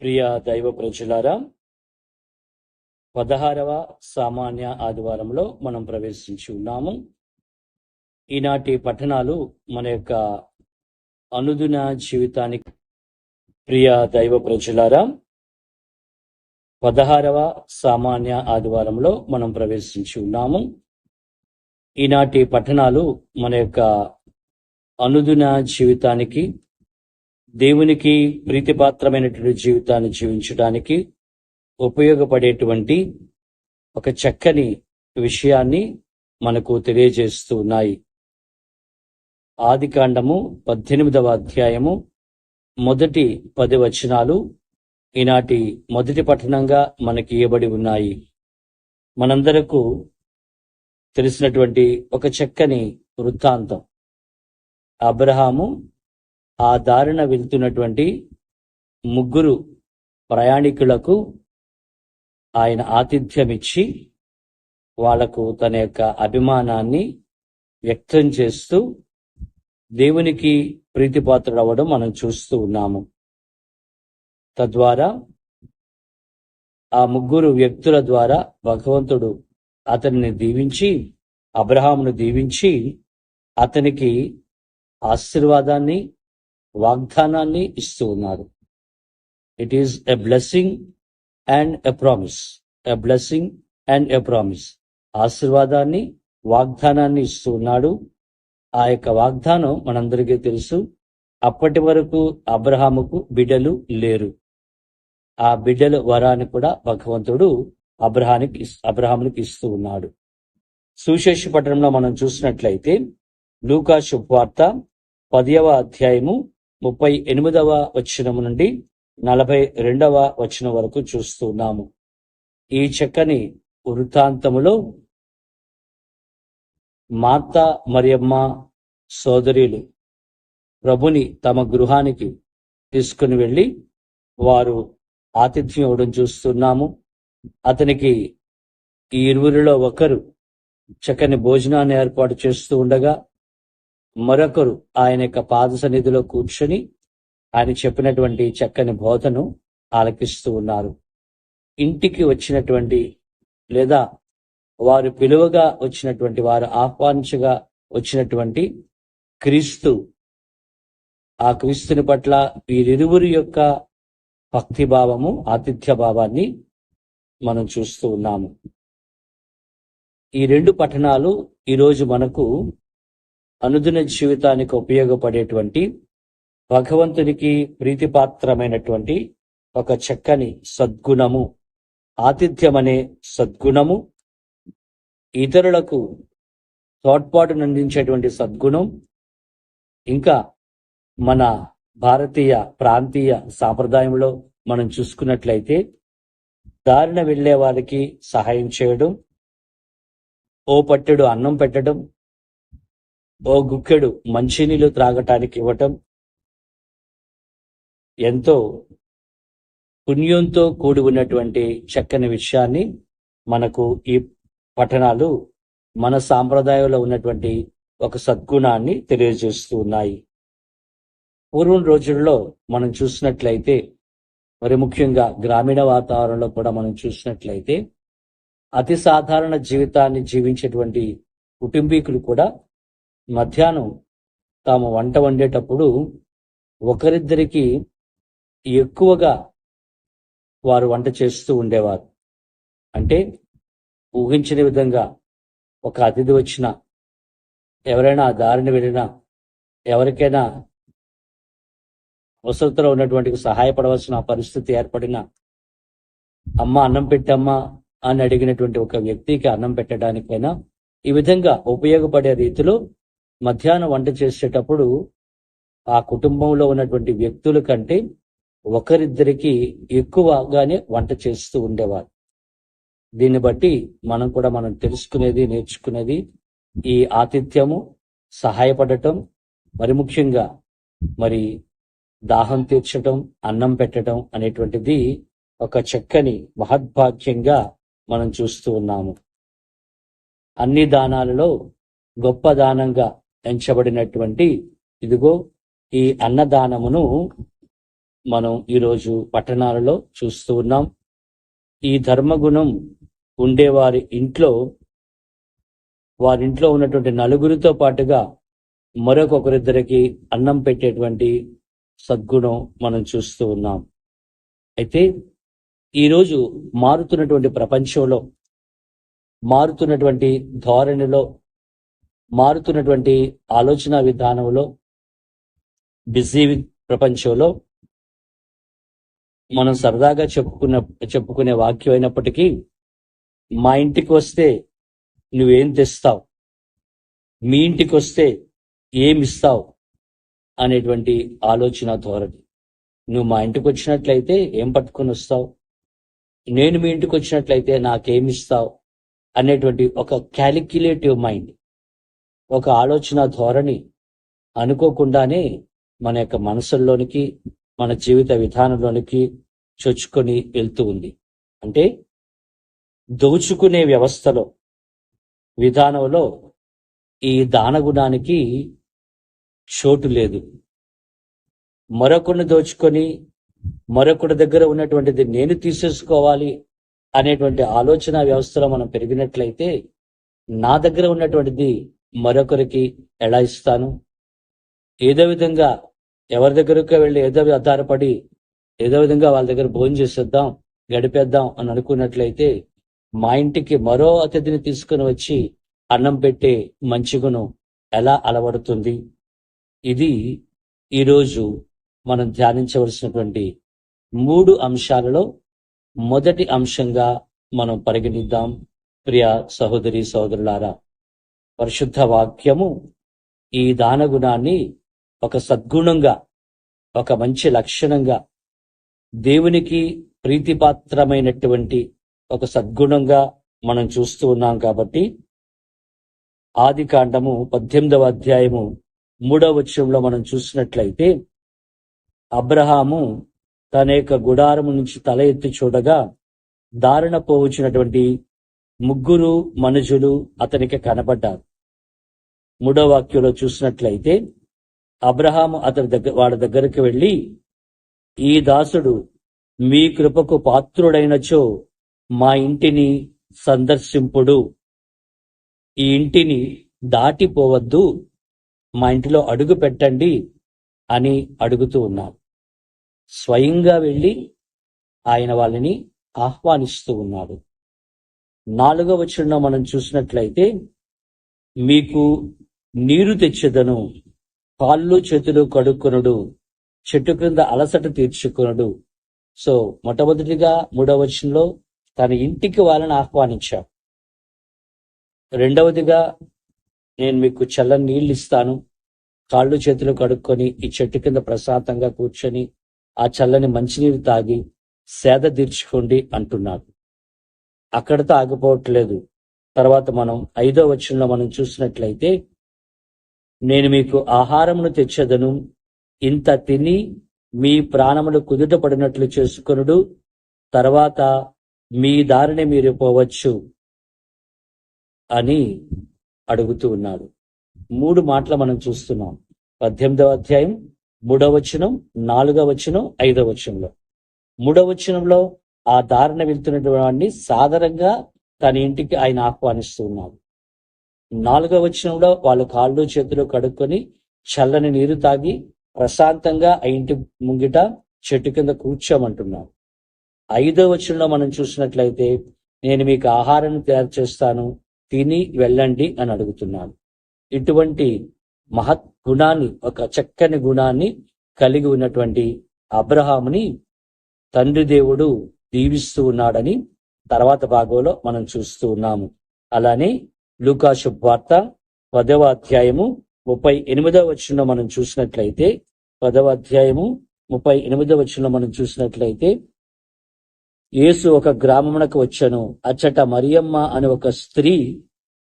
ప్రియ దైవ ప్రజలారా పదహారవ సామాన్య ఆదివారంలో మనం ప్రవేశించి ఉన్నాము. ఈనాటి పఠనాలు మన యొక్క అనుదిన జీవితానికి ప్రియ దైవ ప్రజలారా పదహారవ సామాన్య ఆదివారంలో మనం ప్రవేశించి ఉన్నాము. ఈనాటి పఠనాలు మన యొక్క అనుదిన జీవితానికి దేవునికి ప్రీతిపాత్రమైనటువంటి జీవితాన్ని జీవించడానికి ఉపయోగపడేటువంటి ఒక చక్కని విషయాన్ని మనకు తెలియజేస్తూ ఉన్నాయి ఆది కాండము పద్దెనిమిదవ అధ్యాయము మొదటి పది వచనాలు ఈనాటి మొదటి పఠనంగా మనకి ఇవ్వబడి ఉన్నాయి. మనందరకు తెలిసినటువంటి ఒక చక్కని వృత్తాంతం. అబ్రహాము ఆ దారిన వెళ్తున్నటువంటి ముగ్గురు ప్రయాణికులకు ఆయన ఆతిథ్యం ఇచ్చి వాళ్ళకు తన యొక్క అభిమానాన్ని వ్యక్తం చేస్తూ దేవునికి ప్రీతిపాత్రుడవడం మనం చూస్తూ ఉన్నాము. తద్వారా ఆ ముగ్గురు వ్యక్తుల ద్వారా భగవంతుడు అతనిని దీవించి అబ్రహామును దీవించి అతనికి ఆశీర్వాదాన్ని వాగ్దానాన్ని ఇస్తూ ఉన్నారు. It is a blessing and a promise a blessing and a promise ఆశీర్వాదాన్ని వాగ్దానాన్ని ఇస్తూ ఉన్నాడు. ఆ యొక్క వాగ్దానం మనందరికీ తెలుసు. అప్పటి వరకు అబ్రహాముకు బిడ్డలు లేరు. ఆ బిడ్డల వరాన్ని కూడా భగవంతుడు అబ్రహానికి అబ్రహామునికి ఇస్తూ ఉన్నాడు. సుశేష పట్టణంలో మనం చూసినట్లయితే లూకా శుభవార్త పదవ అధ్యాయము ముప్పై ఎనిమిదవ వచనము నుండి నలభై రెండవ వచనం వరకు చూస్తున్నాము. ఈ చక్కని వృత్తాంతములో మాత మరియమ్మ సోదరులు ప్రభుని తమ గృహానికి తీసుకుని వెళ్ళి వారు ఆతిథ్యం ఇవ్వడం చూస్తున్నాము. అతనికి ఈ ఇరువురిలో ఒకరు చక్కని భోజనాన్ని ఏర్పాటు చేస్తూ ఉండగా మరొకరు ఆయన యొక్క పాద సన్నిధిలో కూర్చొని ఆయన చెప్పినటువంటి చక్కని బోధను ఆలకిస్తూ ఉన్నారు. ఇంటికి వచ్చినటువంటి లేదా వారు పిలువగా వచ్చినటువంటి వారు ఆహ్వానించగా వచ్చినటువంటి క్రీస్తు ఆ క్రీస్తుని పట్ల వీరిరువురి యొక్క భక్తి భావము ఆతిథ్య భావాన్ని మనం చూస్తూ ఉన్నాము. ఈ రెండు పఠనాలు ఈరోజు మనకు అనుదిన జీవితానికి ఉపయోగపడేటువంటి భగవంతునికి ప్రీతిపాత్రమైనటువంటి ఒక చక్కని సద్గుణము ఆతిథ్యం అనే సద్గుణము ఇతరులకు తోడ్పాటును అందించేటువంటి సద్గుణం ఇంకా మన భారతీయ ప్రాంతీయ సాంప్రదాయంలో మనం చూసుకున్నట్లయితే దారిన వెళ్ళే వారికి సహాయం చేయడం ఓ పట్టెడు అన్నం పెట్టడం ఓ గుక్కెడు మంచినీళ్ళు త్రాగటానికి ఇవ్వటం ఎంతో పుణ్యంతో కూడి ఉన్నటువంటి చక్కని విషయాన్ని మనకు ఈ పఠనాలు మన సాంప్రదాయంలో ఉన్నటువంటి ఒక సద్గుణాన్ని తెలియజేస్తూ ఉన్నాయి. పూర్వం రోజుల్లో మనం చూసినట్లయితే మరి ముఖ్యంగా గ్రామీణ వాతావరణంలో కూడా మనం చూసినట్లయితే అతి సాధారణ జీవితాన్ని జీవించేటువంటి కుటుంబీకులు కూడా మధ్యాహ్నం తాము వంట వండేటప్పుడు ఒకరిద్దరికి ఎక్కువగా వారు వంట చేస్తూ ఉండేవారు. అంటే ఊహించిన విధంగా ఒక అతిథి వచ్చినా ఎవరైనా దారిని వెళ్ళినా ఎవరికైనా అవసరతలో ఉన్నటువంటి సహాయపడవలసిన పరిస్థితి ఏర్పడిన అమ్మ అన్నం పెట్టమ్మా అని అడిగినటువంటి ఒక వ్యక్తికి అన్నం పెట్టడానికైనా ఈ విధంగా ఉపయోగపడే రీతిలో మధ్యాహ్నం వంట చేసేటప్పుడు ఆ కుటుంబంలో ఉన్నటువంటి వ్యక్తుల కంటే ఒకరిద్దరికి ఎక్కువగానే వంట చేస్తూ ఉండేవారు. దీన్ని బట్టి మనం కూడా మనం తెలుసుకునేది నేర్చుకునేది ఈ ఆతిథ్యము సహాయపడటం మరి ముఖ్యంగా మరి దాహం తీర్చటం అన్నం పెట్టడం అనేటువంటిది ఒక చక్కని మహద్భాగ్యంగా మనం చూస్తూ ఉన్నాము. అన్ని దానాలలో గొప్ప దానంగా ఎంచబడినటువంటి ఇదిగో ఈ అన్నదానమును మనం ఈరోజు పట్టణాలలో చూస్తూ ఉన్నాం. ఈ ధర్మగుణం ఉండేవారి ఇంట్లో వారింట్లో ఉన్నటువంటి నలుగురితో పాటుగా మరొకొకరిద్దరికి అన్నం పెట్టేటువంటి సద్గుణం మనం చూస్తూ ఉన్నాం. అయితే ఈరోజు మారుతున్నటువంటి ప్రపంచంలో మారుతున్నటువంటి ధోరణిలో మారుతున్నటువంటి ఆలోచన విధానంలో బిజీ ప్రపంచంలో మనం సరదాగా చెప్పుకున్న చెప్పుకునే వాక్యం అయినప్పటికీ మా ఇంటికి వస్తే నువ్వేం తెస్తావు? మీ ఇంటికి వస్తే ఏమి ఇస్తావు అనేటువంటి ఆలోచన ధోరణి. నువ్వు మా ఇంటికి వచ్చినట్లయితే ఏం పట్టుకొని వస్తావు నేను మీ ఇంటికి వచ్చినట్లయితే నాకేమిస్తావు? అనేటువంటి ఒక క్యాలిక్యులేటివ్ మైండ్ ఒక ఆలోచన ధోరణి అనుకోకుండానే మన యొక్క మనసుల్లోనికి మన జీవిత విధానంలోనికి చొచ్చుకొని వెళ్తూ ఉంది. అంటే దోచుకునే వ్యవస్థలో విధానంలో ఈ దానగుణానికి చోటు లేదు. మరొకరిని దోచుకొని మరొకటి దగ్గర ఉన్నటువంటిది నేను తీసేసుకోవాలి అనేటువంటి ఆలోచన వ్యవస్థలో మనం పెరిగినట్లయితే నా దగ్గర ఉన్నటువంటిది మరొకరికి ఎలా ఇస్తాను? ఏదో విధంగా ఎవరి దగ్గరకు వెళ్ళి ఏదో ఆధారపడి ఏదో విధంగా వాళ్ళ దగ్గర భోజనం చేసేద్దాం గడిపేద్దాం అని అనుకున్నట్లయితే మా ఇంటికి మరో అతిథిని తీసుకుని వచ్చి అన్నం పెట్టే మంచి గుణం ఎలా అలవడుతుంది? ఇది ఈరోజు మనం ధ్యానించవలసినటువంటి మూడు అంశాలలో మొదటి అంశంగా మనం పరిగణిద్దాం. ప్రియ సహోదరి సహోదరులారా పరిశుద్ధ వాక్యము ఈ దానగుణాన్ని ఒక సద్గుణంగా ఒక మంచి లక్షణంగా దేవునికి ప్రీతిపాత్రమైనటువంటి ఒక సద్గుణంగా మనం చూస్తూ ఉన్నాం కాబట్టి ఆది కాండము పద్దెనిమిదవ అధ్యాయము మూడవ వచ్చంలో మనం చూసినట్లయితే అబ్రహాము తన యొక్క గుడారము నుంచి తల ఎత్తి చూడగా దారుణ పోవచ్చినటువంటి ముగ్గురు మనుషులు అతనికి కనబడ్డారు. మూడో వాక్యంలో చూసినట్లయితే అబ్రహాము అతని దగ్గర వాడి దగ్గరికి వెళ్ళి ఈ దాసుడు మీ కృపకు పాత్రుడైనచో మా ఇంటిని సందర్శింపుడు. ఈ ఇంటిని దాటిపోవద్దు మా ఇంటిలో అడుగు పెట్టండి అని అడుగుతూ ఉన్నారు స్వయంగా వెళ్ళి ఆయన వాళ్ళని ఆహ్వానిస్తూ ఉన్నాడు. నాలుగవ వచనంలో మనం చూసినట్లయితే మీకు నీరు తెచ్చేదను కాళ్ళు చేతులు కడుక్కునుడు చెట్టు క్రింద అలసట తీర్చుకునుడు. సో మొట్టమొదటిగా మూడవ వచనంలో తన ఇంటికి వాళ్ళని ఆహ్వానించాం. రెండవదిగా నేను మీకు చల్లని నీళ్ళు ఇస్తాను కాళ్ళు చేతులు కడుక్కొని ఈ చెట్టు కింద ప్రశాంతంగా కూర్చొని ఆ చల్లని మంచినీరు తాగి సేద తీర్చుకోండి అంటున్నాడు. అక్కడితో ఆగిపోవట్లేదు తర్వాత మనం ఐదో వచనంలో మనం చూసినట్లయితే నేను మీకు ఆహారమును తెచ్చదను ఇంత తిని మీ ప్రాణములు కుదుట పడినట్లు చేసుకునుడు తర్వాత మీ దారిని మీరు పోవచ్చు అని అడుగుతూ ఉన్నాడు. మూడు మాటలు మనం చూస్తున్నాం. పద్దెనిమిదవ అధ్యాయం మూడవ వచనం నాలుగవ వచనం ఐదవ వచనంలో. మూడవ వచనంలో ఆ దారిన వెళ్తున్నటువంటి వాడిని సాధారణంగా తన ఇంటికి ఆయన ఆహ్వానిస్తూ ఉన్నాడు. నాలుగవ వచనంలో వాళ్ళు కాళ్ళు చేతులు కడుక్కొని చల్లని నీరు తాగి ప్రశాంతంగా ఆ ఇంటి ముంగిట చెట్టు కింద కూర్చోమంటున్నాడు ఐదో వచనంలో మనం చూసినట్లయితే నేను మీకు ఆహారాన్ని తయారు చేస్తాను తిని వెళ్ళండి అని అడుగుతున్నాను ఇటువంటి మహత్ గుణాన్ని ఒక చక్కని గుణాన్ని కలిగి ఉన్నటువంటి అబ్రహాముని తండ్రి దేవుడు దీవిస్తూ ఉన్నాడని తర్వాత భాగంలో మనం చూస్తూ ఉన్నాము. అలానే లూకా వార్త పదవ అధ్యాయము ముప్పై ఎనిమిదవ వచనంలో మనం చూసినట్లయితే పదవ అధ్యాయము ముప్పై ఎనిమిదవ వచనంలో మనం చూసినట్లయితే యేసు ఒక గ్రామమునకు వచ్చాను. అచ్చట మరియమ్మ అని ఒక స్త్రీ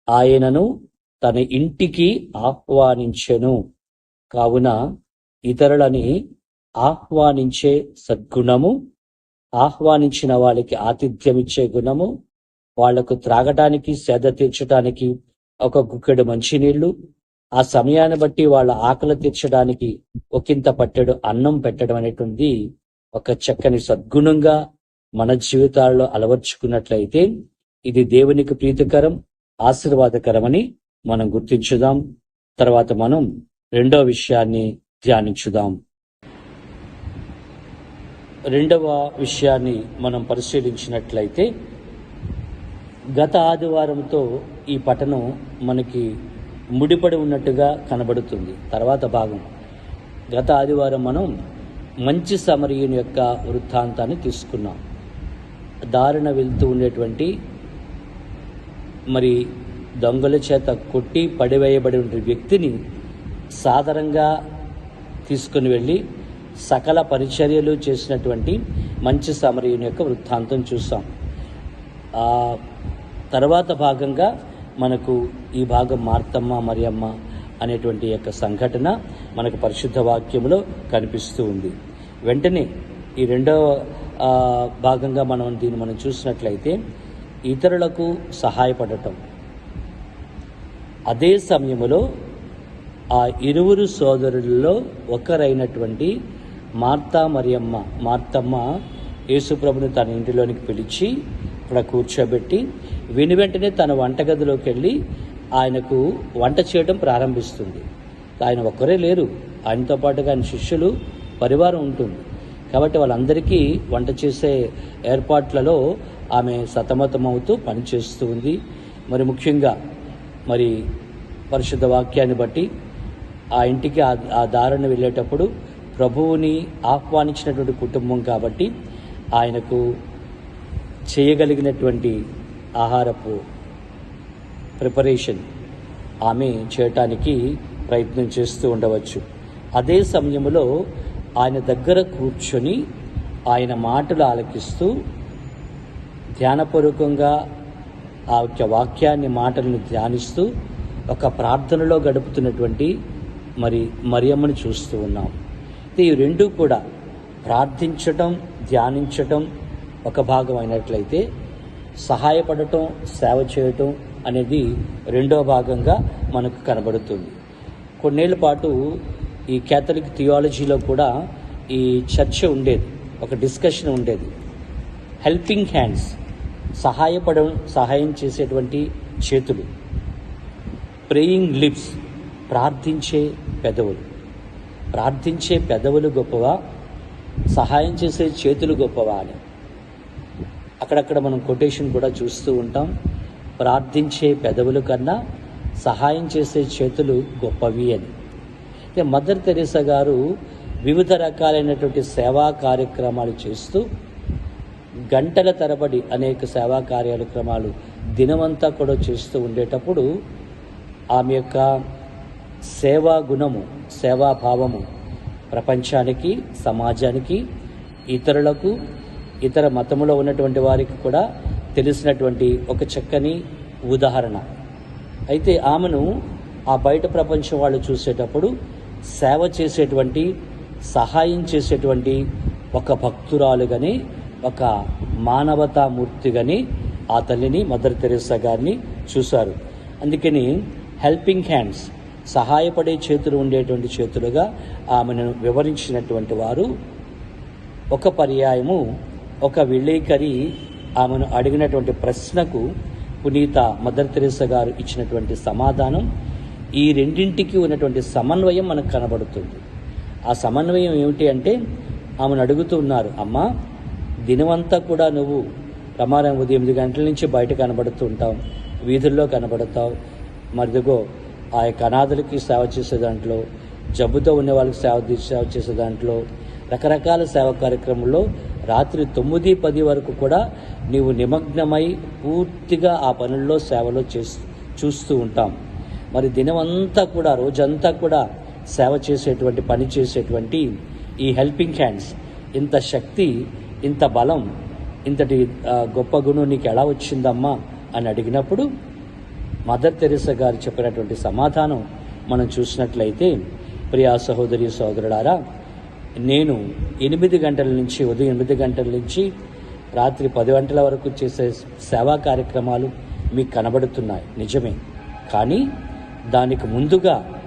ఆయనను తన ఇంటికి ఆహ్వానించెను. కావున ఇతరులని ఆహ్వానించే సద్గుణము ఆహ్వానించిన వాళ్ళకి ఆతిథ్యం ఇచ్చే గుణము వాళ్ళకు త్రాగటానికి సేద తీర్చడానికి ఒక గుక్కెడు మంచినీళ్ళు ఆ సమయాన్ని బట్టి వాళ్ళ ఆకలి తీర్చడానికి ఒకంత పట్టెడు అన్నం పెట్టడం అనేటువంటి ఒక చక్కని సద్గుణంగా మన జీవితాల్లో అలవర్చుకున్నట్లయితే ఇది దేవునికి ప్రీతికరం ఆశీర్వాదకరమని మనం గుర్తించుదాం. తర్వాత మనం రెండో విషయాన్ని ధ్యానించుదాం. రెండవ విషయాన్ని మనం పరిశీలించినట్లయితే గత ఆదివారంతో ఈ పఠనం మనకి ముడిపడి ఉన్నట్టుగా కనబడుతుంది. తర్వాత భాగం. గత ఆదివారం మనం మంచి సమరయుని యొక్క వృత్తాంతాన్ని తీసుకున్నాం. దారిన వెళ్తూ ఉండేటువంటి మరి దొంగల చేత కొట్టి పడివేయబడి ఉన్న వ్యక్తిని సాధారణంగా తీసుకుని వెళ్ళి సకల పరిచర్యలు చేసినటువంటి మంచి సమరయుని యొక్క వృత్తాంతం చూసాం. తర్వాత భాగంగా మనకు ఈ భాగం మార్తమ్మ మరియమ్మ అనేటువంటి యొక్క సంఘటన మనకు పరిశుద్ధ వాక్యంలో కనిపిస్తూ ఉంది. వెంటనే ఈ రెండవ భాగంగా మనం దీన్ని మనం చూసినట్లయితే ఇతరులకు సహాయపడటం. అదే సమయంలో ఆ ఇరువురు సోదరులలో ఒకరైనటువంటి మార్తా మరియమ్మ మార్తమ్మ యేసుప్రభుని తన ఇంటిలోనికి పిలిచి అక్కడ కూర్చోబెట్టి విని వెంటనే తన వంటగదిలోకి వెళ్ళి ఆయనకు వంట చేయడం ప్రారంభిస్తుంది. ఆయన ఒక్కరే లేరు. ఆయనతో పాటుగా ఆయన శిష్యులు పరివారం ఉంటుంది. కాబట్టి వాళ్ళందరికీ వంట చేసే ఏర్పాట్లలో ఆమె సతమతమవుతూ పనిచేస్తూ ఉంది మరి ముఖ్యంగా మరి పరిశుద్ధ వాక్యాన్ని బట్టి ఆ ఇంటికి ఆ దారిని వెళ్ళేటప్పుడు ప్రభువుని ఆహ్వానించినటువంటి కుటుంబం కాబట్టి ఆయనకు చేయగలిగినటువంటి ఆహారపు ప్రిపరేషన్ ఆమె చేయటానికి ప్రయత్నం చేస్తూ ఉండవచ్చు. అదే సమయంలో ఆయన దగ్గర కూర్చొని ఆయన మాటలు ఆలకిస్తూ ధ్యానపూర్వకంగా ఆ యొక్క వాక్యాన్ని మాటలను ధ్యానిస్తూ ఒక ప్రార్థనలో గడుపుతున్నటువంటి మరి మరియమ్మని చూస్తూ ఉన్నాం. అయితే ఈ రెండు కూడా ప్రార్థించటం ధ్యానించటం ఒక భాగం అయినట్లయితే సహాయపడటం సేవ చేయటం అనేది రెండో భాగంగా మనకు కనబడుతుంది. కొన్నేళ్ళ పాటు ఈ కేథలిక్ థియాలజీలో కూడా ఈ చర్చ ఉండేది ఒక డిస్కషన్ ఉండేది. హెల్పింగ్ హ్యాండ్స్ సహాయపడ సహాయం చేసేటువంటి చేతులు. ప్రేయింగ్ లిప్స్ ప్రార్థించే పెదవులు. ప్రార్థించే పెదవులు గొప్పవా? సహాయం చేసే చేతులు గొప్పవా అని. అక్కడక్కడ మనం కొటేషన్ కూడా చూస్తూ ఉంటాం. ప్రార్థించే పెదవుల కన్నా సహాయం చేసే చేతులు గొప్పవి అని. అయితే మదర్ తెరేసా గారు వివిధ రకాలైనటువంటి సేవా కార్యక్రమాలు చేస్తూ గంటల తరబడి అనేక సేవా కార్యక్రమాలు దినమంతా కూడా చేస్తూ ఉండేటప్పుడు ఆమె యొక్క సేవా గుణము సేవా భావము ప్రపంచానికి సమాజానికి ఇతరులకు ఇతర మతములో ఉన్నటువంటి వారికి కూడా తెలిసినటువంటి ఒక చక్కని ఉదాహరణ. అయితే ఆమెను ఆ బయట ప్రపంచం వాళ్ళు చూసేటప్పుడు సేవ చేసేటువంటి సహాయం చేసేటువంటి ఒక భక్తురాలుగాని ఒక మానవతామూర్తిగాని ఆ తల్లిని మదర్ తెరేసా గారిని చూశారు. అందుకని హెల్పింగ్ హ్యాండ్స్ సహాయపడే చేతులు ఉండేటువంటి చేతులుగా ఆమెను వివరించినటువంటి వారు ఒక పర్యాయము ఒక విలేకరి ఆమెను అడిగినటువంటి ప్రశ్నకు పునీత మదర్ తెరెసా గారు ఇచ్చినటువంటి సమాధానం ఈ రెండింటికి ఉన్నటువంటి సమన్వయం మనకు కనబడుతుంది. ఆ సమన్వయం ఏమిటి అంటే ఆమెను అడుగుతున్నారు అమ్మ అమ్మా దినమంతా కూడా నువ్వు ప్రమాదం ఉదయం ఎనిమిది గంటల నుంచి బయట కనబడుతూ ఉంటావు వీధుల్లో కనబడతావు. మరిదిగో ఆ యొక్క అనాథులకి సేవ చేసే దాంట్లో జబ్బుతో ఉన్న వాళ్ళకి సేవ సేవ చేసే దాంట్లో రకరకాల సేవ కార్యక్రమంలో రాత్రి తొమ్మిది పది వరకు కూడా నీవు నిమగ్నమై పూర్తిగా ఆ పనుల్లో సేవలో చేస్తూ చూస్తూ ఉంటాం. మరి దినమంతా కూడా రోజంతా కూడా సేవ చేసేటువంటి పని చేసేటువంటి ఈ హెల్పింగ్ హ్యాండ్స్ ఇంత శక్తి ఇంత బలం ఇంతటి గొప్ప గుణం నీకు ఎలా వచ్చిందమ్మా అని అడిగినప్పుడు మదర్ తెరిసా గారు చెప్పినటువంటి సమాధానం మనం చూసినట్లయితే ప్రియా సహోదరి సహోదరుడారా నేను ఎనిమిది గంటల నుంచి ఉదయం ఎనిమిది గంటల నుంచి రాత్రి పది గంటల వరకు చేసే సేవా కార్యక్రమాలు మీకు కనబడుతున్నాయి. నిజమే. కానీ దానికి ముందుగా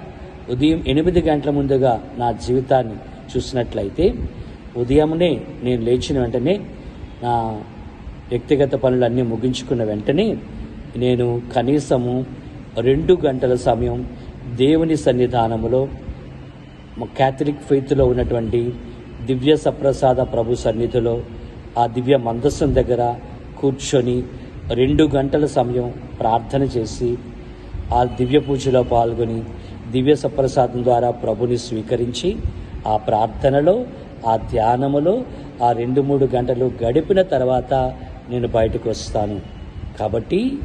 ఉదయం ఎనిమిది గంటల ముందుగా నా జీవితాన్ని చూసినట్లయితే ఉదయమునే నేను లేచిన వెంటనే నా వ్యక్తిగత పనులన్నీ ముగించుకున్న వెంటనే నేను కనీసము రెండు గంటల సమయం దేవుని సన్నిధానములో క్యాథలిక్ ఫెయిత్లో ఉన్నటువంటి దివ్య సప్రసాద ప్రభు సన్నిధిలో ఆ దివ్య మందస్సం దగ్గర కూర్చొని రెండు గంటల సమయం ప్రార్థన చేసి ఆ దివ్య పూజలో పాల్గొని దివ్య సప్రసాదం ద్వారా ప్రభుని స్వీకరించి ఆ ప్రార్థనలో ఆ ధ్యానములో ఆ రెండు మూడు గంటలు గడిపిన తర్వాత నేను బయటకు వస్తాను. కాబట్టి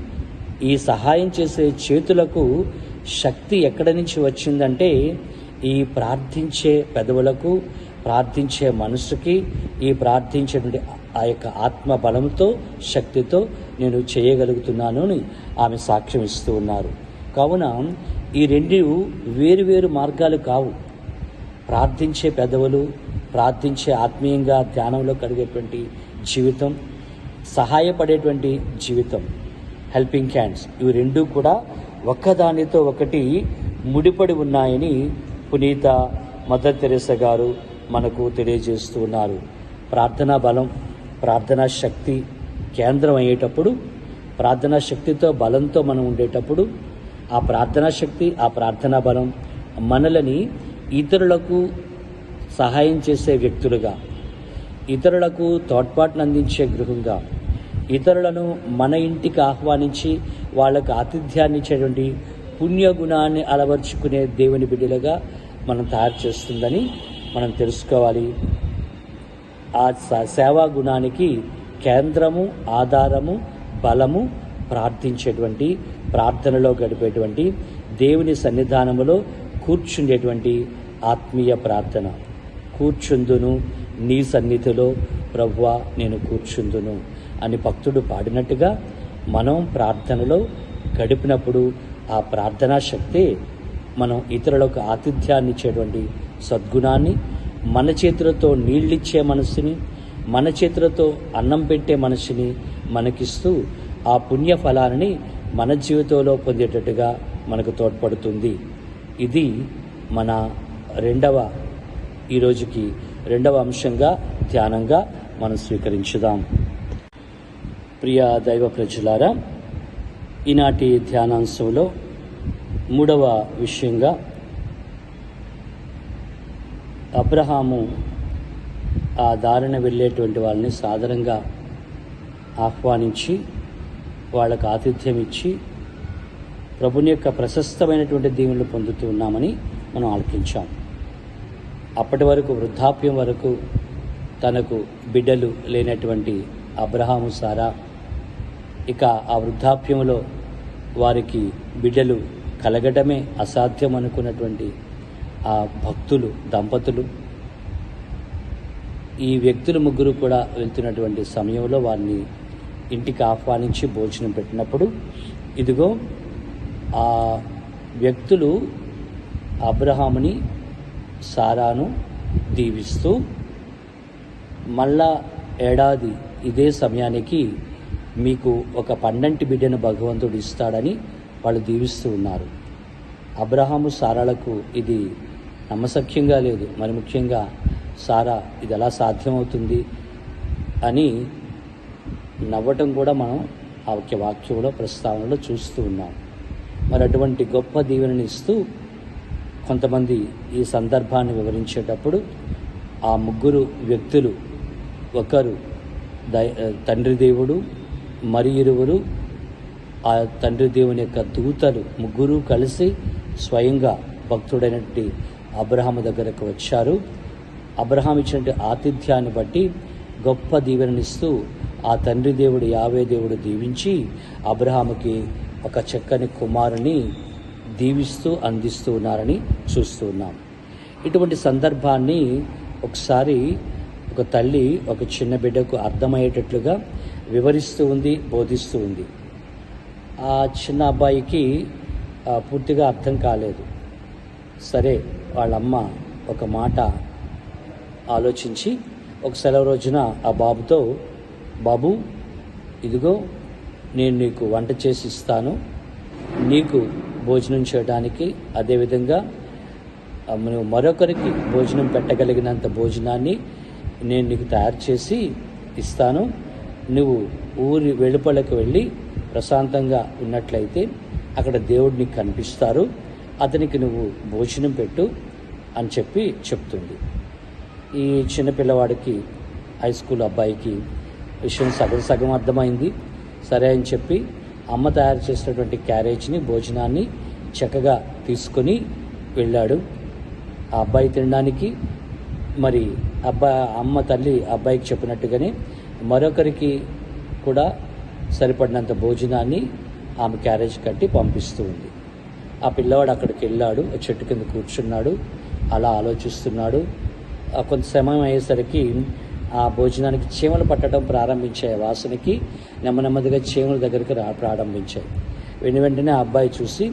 ఈ సహాయం చేసే చేతులకు శక్తి ఎక్కడి నుంచి వచ్చిందంటే ఈ ప్రార్థించే పెదవులకు ప్రార్థించే మనసుకి ఈ ప్రార్థించేటువంటి ఆ యొక్క ఆత్మ బలంతో శక్తితో నేను చేయగలుగుతున్నాను అని ఆమె సాక్ష్యం ఇస్తూ ఉన్నారు. కావున ఈ రెండు వేరు వేరు మార్గాలు కావు. ప్రార్థించే పెదవులు ప్రార్థించే ఆత్మీయంగా ధ్యానంలో కలిగేటువంటి జీవితం సహాయపడేటువంటి జీవితం. హెల్పింగ్ హ్యాండ్స్ ఇవి రెండు కూడా ఒక్కదానితో ఒకటి ముడిపడి ఉన్నాయని పునీత మదర్ తెరెస గారు మనకు తెలియజేస్తూ ఉన్నారు. ప్రార్థనా బలం ప్రార్థనా శక్తి కేంద్రం అయ్యేటప్పుడు ప్రార్థనా శక్తితో బలంతో మనం ఉండేటప్పుడు ఆ ప్రార్థనా శక్తి ఆ ప్రార్థనా బలం మనలని ఇతరులకు సహాయం చేసే వ్యక్తులుగా ఇతరులకు తోడ్పాటును అందించే గృహంగా ఇతరులను మన ఇంటికి ఆహ్వానించి వాళ్ళకు ఆతిథ్యాన్ని ఇచ్చేటువంటి పుణ్యగుణాన్ని అలవర్చుకునే దేవుని బిడ్డలుగా మనం తయారు చేస్తుందని మనం తెలుసుకోవాలి. ఆ సేవా గుణానికి కేంద్రము ఆధారము బలము ప్రార్థించేటువంటి ప్రార్థనలో గడిపేటువంటి దేవుని సన్నిధానములో కూర్చుండేటువంటి ఆత్మీయ ప్రార్థన. కూర్చుందును నీ సన్నిధిలో ప్రవ్వా నేను కూర్చుందును. అని భక్తుడు పాడినట్టుగా మనం ప్రార్థనలో గడిపినప్పుడు ఆ ప్రార్థనా శక్తే మనం ఇతరులకు ఆతిథ్యాన్ని ఇచ్చేటువంటి సద్గుణాన్ని మన చేతులతో నీళ్ళిచ్చే మనసుని మన చేతులతో అన్నం పెట్టే మనసుని మనకిస్తూ ఆ పుణ్య ఫలాన్ని మన జీవితంలో పొందేటట్టుగా మనకు తోడ్పడుతుంది. ఇది మన రెండవ ఈరోజుకి రెండవ అంశంగా ధ్యానంగా మనం స్వీకరించుదాం. ప్రియ దైవ ప్రజలారా ఈనాటి ధ్యానాంశంలో మూడవ విషయంగా అబ్రహాము ఆ దారిన వెళ్ళేటువంటి వాళ్ళని సాధారణంగా ఆహ్వానించి వాళ్ళకు ఆతిథ్యం ఇచ్చి ప్రభుని యొక్క ప్రశస్తమైనటువంటి దీవెనలు పొందుతూ ఉన్నామని మనం ఆలకించాం. అప్పటి వరకు వృద్ధాప్యం వరకు తనకు బిడ్డలు లేనటువంటి అబ్రహాము సారా ఇక ఆ వృద్ధాప్యంలో వారికి బిడ్డలు కలగడమే అసాధ్యం అనుకున్నటువంటి ఆ భక్తులు దంపతులు. ఈ వ్యక్తులు ముగ్గురు కూడా వెళ్తున్నటువంటి సమయంలో వారిని ఇంటికి ఆహ్వానించి భోజనం పెట్టినప్పుడు ఇదిగో ఆ వ్యక్తులు అబ్రహాముని సారాను దీవిస్తూ మళ్ళా ఏడాది ఇదే సమయానికి మీకు ఒక పండంటి బిడ్డను భగవంతుడు ఇస్తాడని వాళ్ళు దీవిస్తూ ఉన్నారు. అబ్రహాము సారాలకు ఇది నమ్మసఖ్యంగా లేదు. మరి ముఖ్యంగా సారా ఇది ఎలా సాధ్యమవుతుంది అని నవ్వటం కూడా మనం ఆ ఒక్క వాక్యంలో ప్రస్తావనలో చూస్తూ ఉన్నాం. మరి అటువంటి గొప్ప దీవెనని ఇస్తూ కొంతమంది ఈ సందర్భాన్ని వివరించేటప్పుడు ఆ ముగ్గురు వ్యక్తులు ఒకరు దై తండ్రి దేవుడు మరి ఇరువురు ఆ తండ్రి దేవుని యొక్క దూతలు ముగ్గురు కలిసి స్వయంగా భక్తుడైనటువంటి అబ్రహాము దగ్గరకు వచ్చారు. అబ్రహాం ఇచ్చినటువంటి ఆతిథ్యాన్ని బట్టి గొప్ప దీవెననిస్తూ ఆ తండ్రి దేవుడు యావే దేవుడు దీవించి అబ్రహాముకి ఒక చక్కని కుమారుని దీవిస్తూ అందిస్తూ ఉన్నారని చూస్తూ ఉన్నాం. ఇటువంటి సందర్భాన్ని ఒకసారి ఒక తల్లి ఒక చిన్న బిడ్డకు అర్థమయ్యేటట్లుగా వివరిస్తూ ఉంది బోధిస్తూ ఉంది. ఆ చిన్న అబ్బాయికి పూర్తిగా అర్థం కాలేదు. సరే వాళ్ళమ్మ ఒక మాట ఆలోచించి ఒక సెలవు రోజున ఆ బాబుతో బాబు ఇదిగో నేను నీకు వంట చేసి ఇస్తాను. నీకు భోజనం చేయడానికి అదేవిధంగా నువ్వు మరొకరికి భోజనం పెట్టగలిగినంత భోజనాన్ని నేను నీకు తయారు చేసి ఇస్తాను. నువ్వు ఊరి వెలుపలకు వెళ్ళి ప్రశాంతంగా ఉన్నట్లయితే అక్కడ దేవుడిని కనిపిస్తారు. అతనికి నువ్వు భోజనం పెట్టు అని చెప్పి చెప్తుంది. ఈ చిన్నపిల్లవాడికి హై స్కూల్ అబ్బాయికి విషయం సగం సగం అర్థమైంది. సరే అని చెప్పి అమ్మ తయారు చేసినటువంటి క్యారేజ్ని భోజనాన్ని చక్కగా తీసుకొని వెళ్ళాడు. ఆ అబ్బాయి తినడానికి మరి అబ్బా అమ్మ తల్లి అబ్బాయికి చెప్పినట్టుగానే మరొకరికి కూడా సరిపడినంత భోజనాన్ని ఆమె క్యారేజ్ కట్టి పంపిస్తూ ఉంది. ఆ పిల్లవాడు అక్కడికి వెళ్ళాడు ఆ చెట్టు కింద కూర్చున్నాడు అలా ఆలోచిస్తున్నాడు. కొంత సమయం అయ్యేసరికి ఆ భోజనానికి చీమలు పట్టడం ప్రారంభించాయి. వాసనకి నెమ్మ నెమ్మదిగా చీమల దగ్గరికి రా ప్రారంభించాయి. వెను వెంటనే ఆ అబ్బాయి చూసి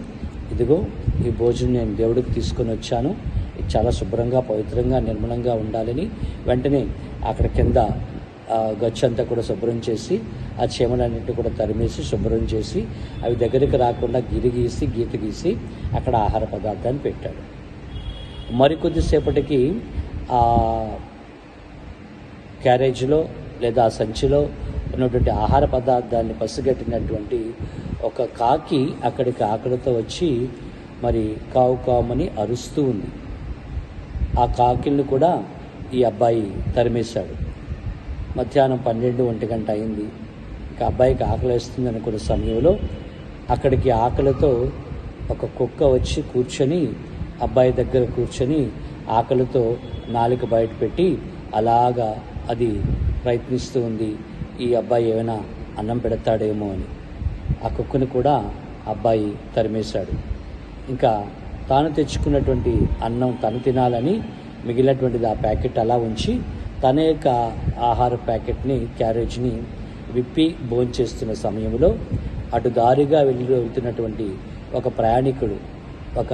ఇదిగో ఈ భోజనం నేను దేవుడికి తీసుకొని వచ్చాను. ఇది చాలా శుభ్రంగా పవిత్రంగా నిర్మలంగా ఉండాలని వెంటనే అక్కడ కింద గచ్చంతా కూడా శుభ్రం చేసి ఆ చీమలన్నింటినీ కూడా తరిమేసి శుభ్రం చేసి అవి దగ్గరికి రాకుండా గిరి గీసి గీత గీసి అక్కడ ఆహార పదార్థాన్ని పెట్టాడు. మరికొద్దిసేపటికి ఆ క్యారేజ్లో లేదా ఆ సంచిలో ఉన్నటువంటి ఆహార పదార్థాన్ని పసిగట్టినటువంటి ఒక కాకి అక్కడికి ఆకలితో వచ్చి మరి కావు కామని అరుస్తూ ఉంది. ఆ కాకిల్ని కూడా ఈ అబ్బాయి తరిమేశాడు. మధ్యాహ్నం పన్నెండు ఒంటి గంట అయింది. ఇక అబ్బాయికి ఆకలిస్తుంది అనుకున్న సమయంలో అక్కడికి ఆకలితో ఒక కుక్క వచ్చి కూర్చొని అబ్బాయి దగ్గర కూర్చొని ఆకలితో నాలుక బయట పెట్టి అలాగా అది ప్రయత్నిస్తూ ఉంది. ఈ అబ్బాయి ఏమైనా అన్నం పెడతాడేమో అని. ఆ కుక్కను కూడా అబ్బాయి తరిమేశాడు. ఇంకా తాను తెచ్చుకున్నటువంటి అన్నం తను తినాలని మిగిలినటువంటిది ఆ ప్యాకెట్ అలా ఉంచి తన యొక్క ఆహార ప్యాకెట్ని క్యారేజ్ని విప్పి భోంచేస్తున్న సమయంలో అటు దారిగా వెళ్ళి వెళ్తున్నటువంటి ఒక ప్రయాణికుడు ఒక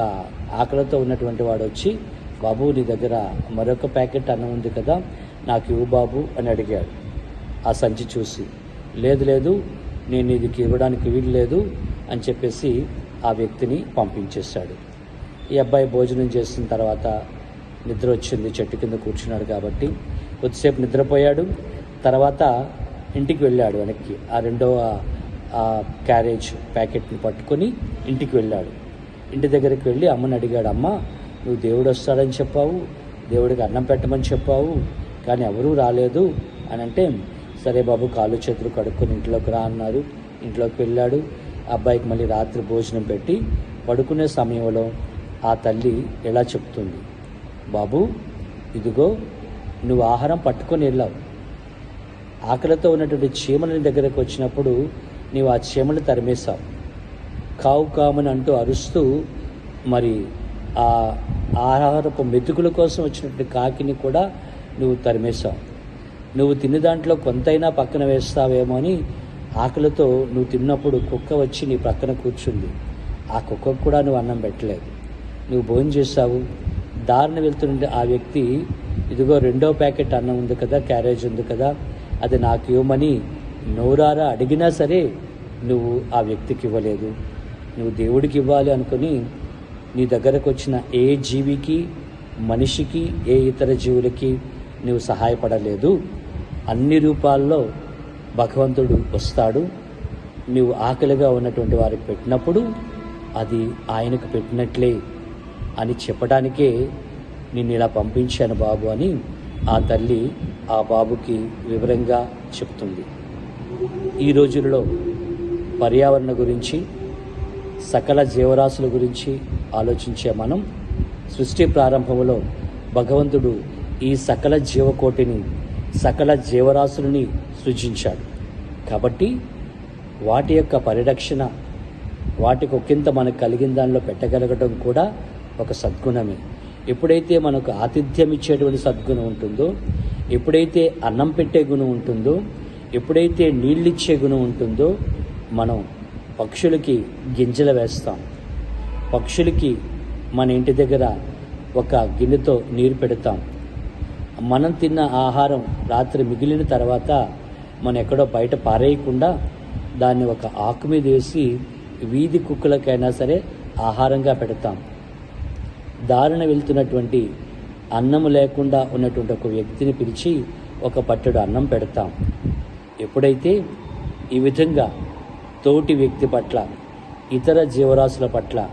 ఆకలితో ఉన్నటువంటి వాడు వచ్చి బాబు నీ దగ్గర మరొక ప్యాకెట్ అన్నం ఉంది కదా నాకు ఇవ్వు బాబు అని అడిగాడు. ఆ సంచి చూసి లేదు లేదు నేను ఇది ఇవ్వడానికి వీలు లేదు అని చెప్పేసి ఆ వ్యక్తిని పంపించేశాడు. ఈ అబ్బాయి భోజనం చేసిన తర్వాత నిద్ర వచ్చింది చెట్టు కింద కూర్చున్నాడు కాబట్టి కొద్దిసేపు నిద్రపోయాడు. తర్వాత ఇంటికి వెళ్ళాడు వెనక్కి. ఆ రెండవ ఆ క్యారేజ్ ప్యాకెట్ని పట్టుకొని ఇంటికి వెళ్ళాడు. ఇంటి దగ్గరికి వెళ్ళి అమ్మని అడిగాడు అమ్మ నువ్వు దేవుడు వస్తాడని చెప్పావు దేవుడికి అన్నం పెట్టమని చెప్పావు కానీ ఎవరూ రాలేదు. అని అంటే సరే బాబు కాళ్ళు చేతులు కడుక్కొని ఇంట్లోకి రా అన్నారు ఇంట్లోకి వెళ్ళాడు. అబ్బాయికి మళ్ళీ రాత్రి భోజనం పెట్టి పడుకునే సమయంలో ఆ తల్లి ఎలా చెప్తుంది బాబు ఇదిగో నువ్వు ఆహారం పట్టుకొని వెళ్ళావు. ఆకలితో ఉన్నటువంటి చీమల దగ్గరకు వచ్చినప్పుడు నీవు ఆ చీమలు తరిమేశావు. కావు కామని అంటూ అరుస్తూ మరి ఆ ఆహారపు మెతుకుల కోసం వచ్చినటువంటి కాకిని కూడా నువ్వు తరిమేశావు. నువ్వు తిన్న దాంట్లో కొంతైనా పక్కన వేస్తావేమో అని ఆకలితో నువ్వు తిన్నప్పుడు కుక్క వచ్చి నీ పక్కన కూర్చుంది. ఆ కుక్కకు కూడా నువ్వు అన్నం పెట్టలేదు. నువ్వు భోజనం చేస్తావు దారిన వెళ్తుంటే ఆ వ్యక్తి ఇదిగో రెండో ప్యాకెట్ అన్నం ఉంది కదా క్యారేజ్ ఉంది కదా అది నాకు ఇవ్వమని నోరారా అడిగినా సరే నువ్వు ఆ వ్యక్తికి ఇవ్వలేదు. నువ్వు దేవుడికి ఇవ్వాలి అనుకుని నీ దగ్గరకు వచ్చిన ఏ జీవికి మనిషికి ఏ ఇతర జీవులకి నువ్వు సహాయపడలేదు. అన్ని రూపాల్లో భగవంతుడు వస్తాడు. నువ్వు ఆకలిగా ఉన్నటువంటి వారికి పెట్టినప్పుడు అది ఆయనకు పెట్టినట్లే అని చెప్పడానికే నిన్ను ఇలా పంపించాను బాబు అని ఆ తల్లి ఆ బాబుకి వివరంగా చెప్తుంది. ఈ రోజుల్లో పర్యావరణ గురించి సకల జీవరాశుల గురించి ఆలోచించే మనం సృష్టి ప్రారంభంలో భగవంతుడు ఈ సకల జీవకోటిని సకల జీవరాశులని సృజించాడు. కాబట్టి వాటి యొక్క పరిరక్షణ వాటికి ఒకంత మనకు కలిగిన దానిలో పెట్టగలగడం కూడా ఒక సద్గుణమే. ఎప్పుడైతే మనకు ఆతిథ్యం ఇచ్చేటువంటి సద్గుణం ఉంటుందో ఎప్పుడైతే అన్నం పెట్టే గుణం ఉంటుందో ఎప్పుడైతే నీళ్ళిచ్చే గుణం ఉంటుందో మనం పక్షులకి గింజలు వేస్తాం. పక్షులకి మన ఇంటి దగ్గర ఒక గిన్నెతో నీరు పెడతాం. మనం తిన్న ఆహారం రాత్రి మిగిలిన తర్వాత మనం ఎక్కడో బయట పారేయకుండా దాన్ని ఒక ఆకు మీద వేసి వీధి కుక్కలకైనా సరే ఆహారంగా పెడతాం. దారిన వెళ్తున్నటువంటి అన్నము లేకుండా ఉన్నటువంటి ఒక వ్యక్తిని పిలిచి ఒక పట్టెడు అన్నం పెడతాం. ఎప్పుడైతే ఈ విధంగా తోటి వ్యక్తి పట్ల ఇతర జీవరాశుల పట్ల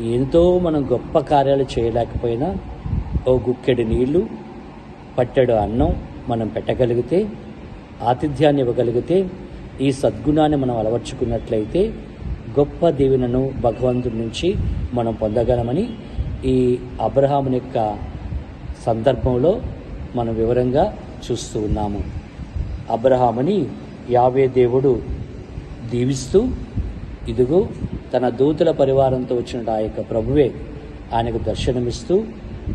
ఎంతో మనం గొప్ప కార్యాలు చేయలేకపోయినా ఓ గుక్కెడు నీళ్ళు పట్టెడు అన్నం మనం పెట్టగలిగితే ఆతిథ్యాన్ని ఇవ్వగలిగితే ఈ సద్గుణాన్ని మనం అలవర్చుకున్నట్లయితే గొప్ప దీవెనను భగవంతుడి నుంచి మనం పొందగలమని ఈ అబ్రహాముని యొక్క సందర్భంలో మనం వివరంగా చూస్తూ ఉన్నాము. అబ్రహాముని యావే దేవుడు దీవిస్తూ ఇదిగో తన దూతల పరివారంతో వచ్చిన ఆ యొక్క ప్రభువే ఆయనకు దర్శనమిస్తూ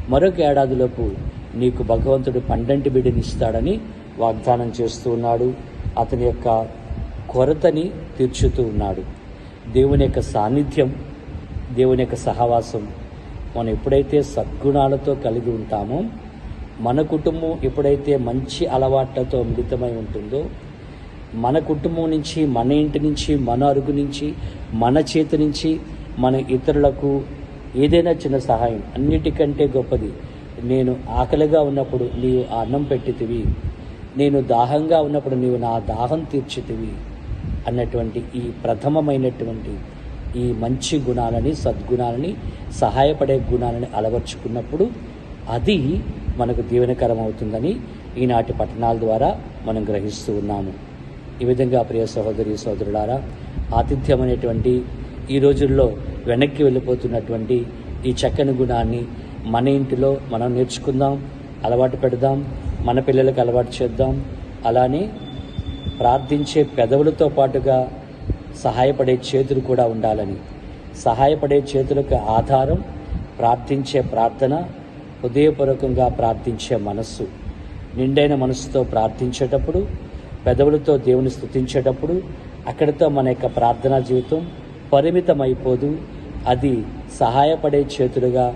మరొక ఏడాదిలోపు నీకు భగవంతుడు పండంటి బిడ్డనిస్తాడని వాగ్దానం చేస్తూ ఉన్నాడు. అతని యొక్క కొరతని తీర్చుతూ ఉన్నాడు. దేవుని యొక్క సాన్నిధ్యం దేవుని యొక్క సహవాసం మనం ఎప్పుడైతే సద్గుణాలతో కలిగి ఉంటామో మన కుటుంబం ఎప్పుడైతే మంచి అలవాట్లతో మిళితమై ఉంటుందో మన కుటుంబం నుంచి మన ఇంటి నుంచి మన అరుగు నుంచి మన చేతి నుంచి మన ఇతరులకు ఏదైనా చిన్న సహాయం అన్నిటికంటే గొప్పది నేను ఆకలిగా ఉన్నప్పుడు నీవు అన్నం పెట్టితివి నేను దాహంగా ఉన్నప్పుడు నీవు నా దాహం తీర్చితివి అన్నటువంటి ఈ ప్రథమమైనటువంటి ఈ మంచి గుణాలని సద్గుణాలని సహాయపడే గుణాలని అలవర్చుకున్నప్పుడు అది మనకు దీవెనకరం అవుతుందని ఈనాటి పట్టణాల ద్వారా మనం గ్రహిస్తూ ఉన్నాము. ఈ విధంగా ప్రియ సహోదరి సోదరులారా ఆతిథ్యం అనేటువంటి ఈ రోజుల్లో వెనక్కి వెళ్ళిపోతున్నటువంటి ఈ చక్కని గుణాన్ని మన ఇంటిలో మనం నేర్చుకుందాం అలవాటు పెడదాం మన పిల్లలకు అలవాటు చేద్దాం. అలానే ప్రార్థించే పెదవులతో పాటుగా సహాయపడే చేతులు కూడా ఉండాలని. సహాయపడే చేతులకు ఆధారం ప్రార్థించే ప్రార్థన హృదయపూర్వకంగా ప్రార్థించే మనస్సు. నిండైన మనస్సుతో ప్రార్థించేటప్పుడు పెదవులతో దేవుని స్థుతించేటప్పుడు అక్కడితో మన యొక్క ప్రార్థనా జీవితం పరిమితమైపోదు. అది సహాయపడే చేతులుగా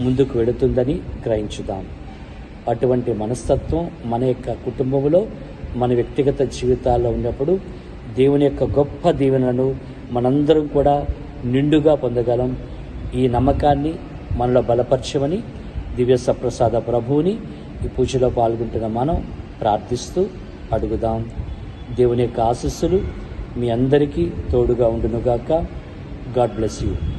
ముందుకు వెళుతుందని గ్రహించుదాం. అటువంటి మనస్తత్వం మన యొక్క కుటుంబంలో మన వ్యక్తిగత జీవితాల్లో ఉన్నప్పుడు దేవుని యొక్క గొప్ప దీవెనలను మనందరం కూడా నిండుగా పొందగలం. ఈ నమ్మకాన్ని మనలో బలపరచమని దివ్య సప్రసాద ప్రభువుని ఈ పూజలో పాల్గొంటున్న మనం ప్రార్థిస్తూ అడుగుదాం. దేవుని యొక్క ఆశీస్సులు మీ అందరికీ తోడుగా ఉండునుగాక. God bless you.